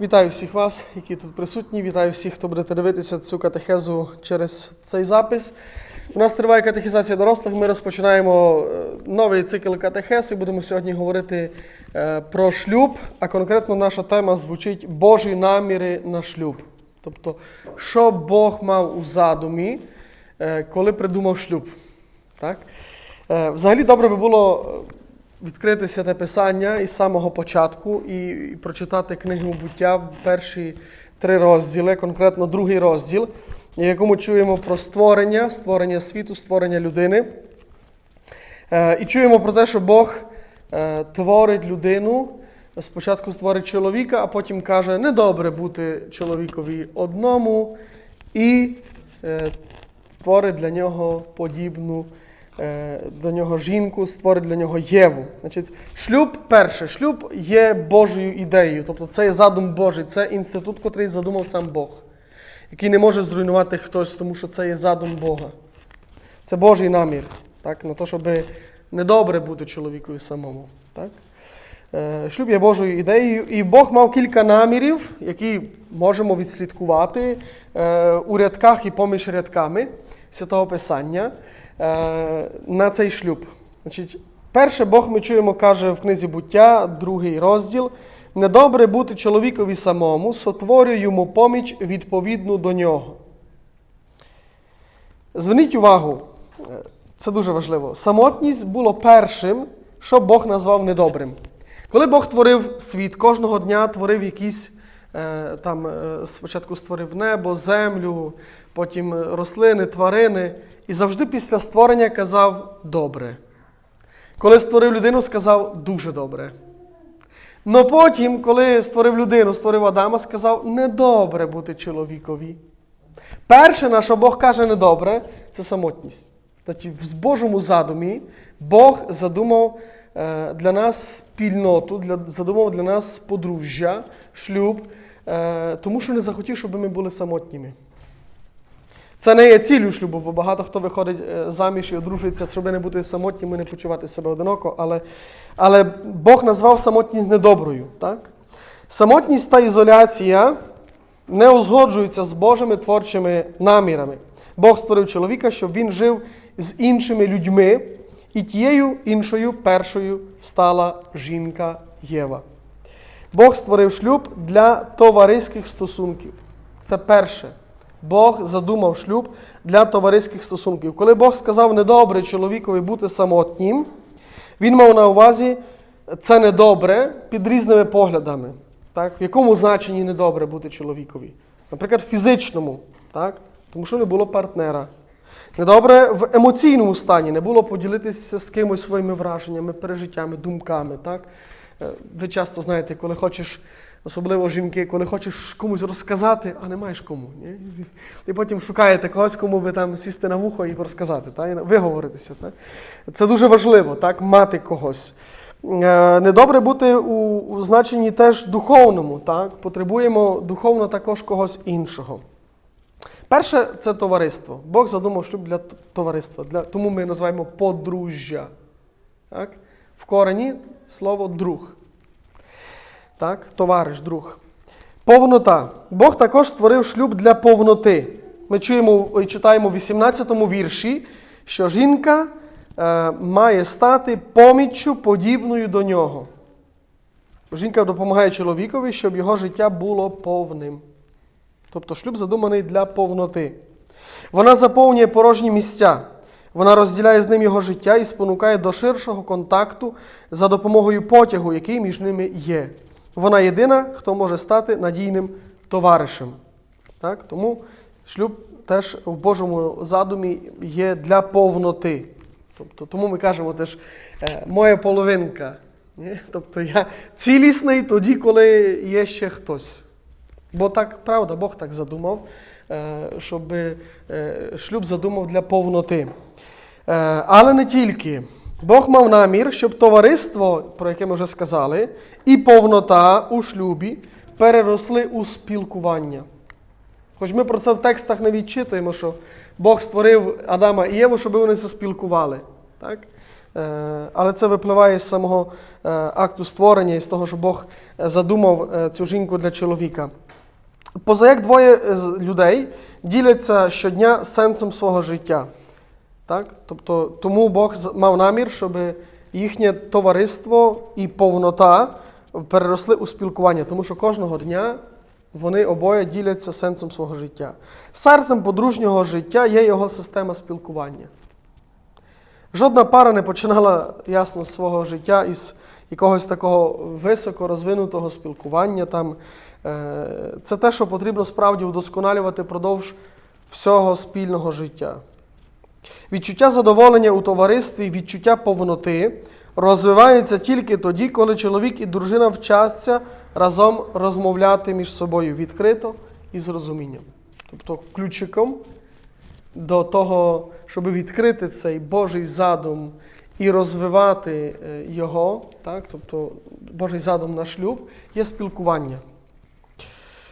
Вітаю всіх вас, які тут присутні. Вітаю всіх, хто буде дивитися цю катехезу через цей запис. У нас триває катехізація дорослих. Ми розпочинаємо е, новий цикл катехез і будемо сьогодні говорити е, про шлюб. А конкретно наша тема звучить Божі наміри на шлюб. Тобто, що Бог мав у задумі, е, коли придумав шлюб. Так? Взагалі добре би було відкрити святе писання із самого початку і, прочитати книгу буття, перші три розділи, конкретно другий розділ, в якому чуємо про створення, створення світу, створення людини. Е, І чуємо про те, що Бог е, творить людину. Спочатку створить чоловіка, а потім каже, недобре бути чоловікові одному, і е, створить для нього подібну до нього жінку, створить для нього Єву. Значить, шлюб, перше, шлюб є Божою ідеєю, тобто це є задум Божий, це інститут, котрий задумав сам Бог, який не може зруйнувати хтось, тому що це є задум Бога. Це Божий намір, так, на те, щоб недобре бути чоловікові самому. Так? Е, Шлюб є Божою ідеєю, і Бог мав кілька намірів, які можемо відслідкувати е, у рядках і поміж рядками Святого Писання е, на цей шлюб. Значить, перше, Бог ми чуємо, каже в книзі буття, другий розділ. Недобре бути чоловікові самому, сотворюю йому поміч відповідну до нього. Зверніть увагу, е, це дуже важливо. Самотність було першим, що Бог назвав недобрим. Коли Бог творив світ, кожного дня творив якісь е, там е, спочатку створив небо, землю, потім е, рослини, тварини, і завжди після створення казав добре. Коли створив людину, сказав дуже добре. Но потім, коли створив людину, створив Адама, сказав недобре бути чоловікові. Перше, на що Бог каже недобре, це самотність. Тобто в Божому задумі Бог задумав е, для нас спільноту, задумав для нас подружжя, шлюб, е, тому що не захотів, щоб ми були самотніми. Це не є ціллю шлюбу, бо багато хто виходить е, заміж і одружується, щоб не бути самотніми, не почувати себе одиноко. Але, але Бог назвав самотність недоброю. Так? Самотність та ізоляція не узгоджуються з Божими творчими намірами. Бог створив чоловіка, щоб він жив з іншими людьми, і тією іншою першою стала жінка Єва. Бог створив шлюб для товариських стосунків. Це перше. Бог задумав шлюб для товариських стосунків. Коли Бог сказав недобре чоловікові бути самотнім, він мав на увазі це недобре під різними поглядами. Так? В якому значенні недобре бути чоловікові? Наприклад, в фізичному, так? тому що не було партнера. Недобре в емоційному стані, не було поділитися з кимось своїми враженнями, пережиттями, думками. Так? Е, Ви часто знаєте, коли хочеш, особливо жінки, коли хочеш комусь розказати, а не маєш кому. Ні? І потім шукаєте когось, кому би там сісти на вухо і розказати, так? і виговоритися. Так? Це дуже важливо, так? мати когось. Е, Недобре бути у, у значенні теж духовному. Так? Потребуємо духовно також когось іншого. Перше це товариство. Бог задумав шлюб для товариства. Для, тому ми називаємо подружжя. Так? В корені слово друг. Так? Товариш, друг. Повнота. Бог також створив шлюб для повноти. Ми чуємо і читаємо в 18 вірші, що жінка е, має стати поміччю подібною до нього. Жінка допомагає чоловікові, щоб його життя було повним. Тобто шлюб задуманий для повноти. Вона заповнює порожні місця. Вона розділяє з ним його життя і спонукає до ширшого контакту за допомогою потягу, який між ними є. Вона єдина, хто може стати надійним товаришем. Так? Тому шлюб теж в Божому задумі є для повноти. Тобто, тому ми кажемо теж е, моя половинка. Ні? Тобто я цілісний тоді, коли є ще хтось. Бо так, правда, Бог так задумав, е, щоб е, шлюб задумав для повноти. Але не тільки. Бог мав намір, щоб товариство, про яке ми вже сказали, і повнота у шлюбі переросли у спілкування. Хоч ми про це в текстах не відчитуємо, що Бог створив Адама і Єву, щоб вони це спілкували. Так? Е, Але це випливає з самого е, акту створення і з того, що Бог е, задумав цю жінку для чоловіка. Поза як двоє людей діляться щодня сенсом свого життя. Так? Тобто, тому Бог мав намір, щоб їхнє товариство і повнота переросли у спілкування, тому що кожного дня вони обоє діляться сенсом свого життя. Серцем подружнього життя є його система спілкування. Жодна пара не починала ясно свого життя із якогось такого високо розвинутого спілкування. Там, е, це те, що потрібно справді удосконалювати впродовж всього спільного життя. Відчуття задоволення у товаристві, відчуття повноти розвивається тільки тоді, коли чоловік і дружина вчаться разом розмовляти між собою відкрито і з розумінням. Тобто ключиком до того, щоб відкрити цей Божий задум і розвивати е, його, так, тобто Божий задум на шлюб, є спілкування.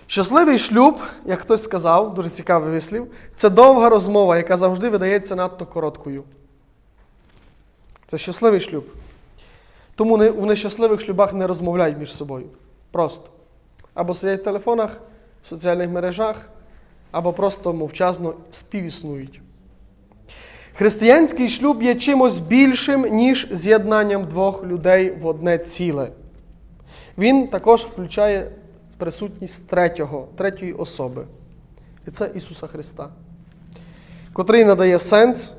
Щасливий шлюб, як хтось сказав, дуже цікавий вислів, це довга розмова, яка завжди видається надто короткою. Це щасливий шлюб. Тому в нещасливих шлюбах не розмовляють між собою. Просто. Або сидять в телефонах, в соціальних мережах, або просто мовчазно співіснують. Християнський шлюб є чимось більшим, ніж з'єднанням двох людей в одне ціле. Він також включає присутність третього, третьої особи. І це Ісуса Христа, котрий надає сенс,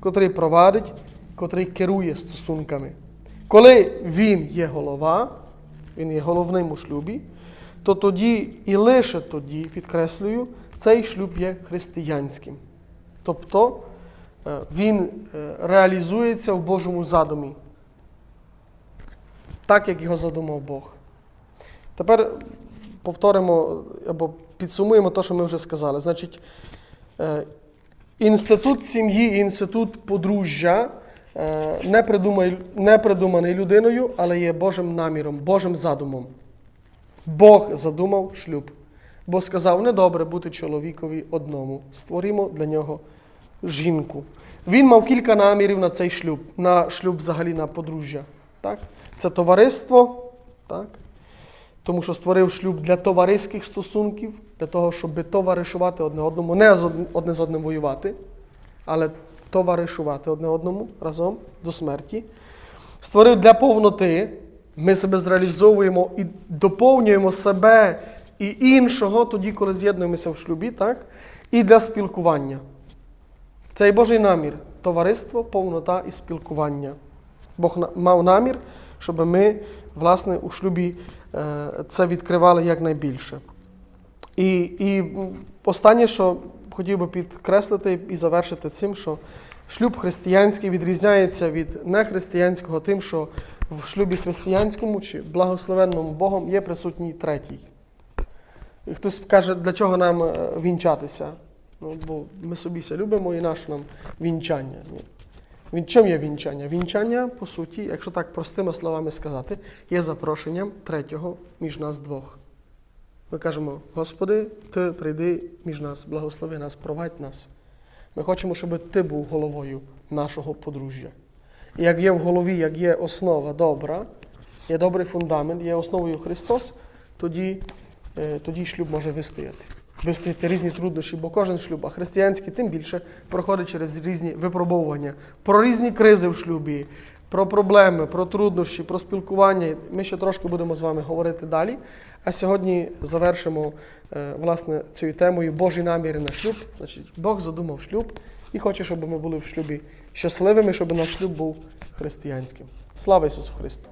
котрий провадить, котрий керує стосунками. Коли Він є голова, Він є головним у шлюбі, то тоді і лише тоді, підкреслюю, цей шлюб є християнським. Тобто е, він е, реалізується в Божому задумі, так як його задумав Бог. Тепер повторимо або підсумуємо те, що ми вже сказали. Значить, е, інститут сім'ї і інститут подружжя е, не, придумай- не придуманий людиною, але є Божим наміром, Божим задумом. Бог задумав шлюб. Бо сказав, недобре бути чоловікові одному. Створімо для нього жінку. Він мав кілька намірів на цей шлюб, на шлюб взагалі на подружжя. Так? Це товариство, так? Тому що створив шлюб для товариських стосунків, для того, щоб товаришувати одне одному, не одне з одним воювати, але товаришувати одне одному разом до смерті. Створив для повноти. Ми себе зреалізовуємо і доповнюємо себе і іншого тоді, коли з'єднуємося в шлюбі, так? І для спілкування. Це і Божий намір товариство, повнота і спілкування. Бог мав намір, щоб ми, власне, у шлюбі це відкривали якнайбільше. І, і останнє, що хотів би підкреслити і завершити цим, що шлюб християнський відрізняється від нехристиянського тим, що в шлюбі християнському чи благословенному Богом є присутній третій. І хтось каже, для чого нам е, вінчатися? Ну, бо ми собіся любимо і наше нам вінчання. Чим є вінчання? Вінчання, по суті, якщо так простими словами сказати, є запрошенням третього між нас двох. Ми кажемо, Господи, Ти прийди між нас, благослови нас, провадь нас. Ми хочемо, щоб Ти був головою нашого подружжя. І як є в голові, як є основа добра, є добрий фундамент, є основою Христос, тоді, е, тоді шлюб може вистояти. Вистояти різні труднощі, бо кожен шлюб, а християнський тим більше проходить через різні випробовування, про різні кризи в шлюбі, про проблеми, про труднощі, про спілкування. Ми ще трошки будемо з вами говорити далі. А сьогодні завершимо е, власне цією темою Божі наміри на шлюб. Значить, Бог задумав шлюб і хоче, щоб ми були в шлюбі щасливими, щоб наш шлюб був християнським. Слава Ісусу Христу!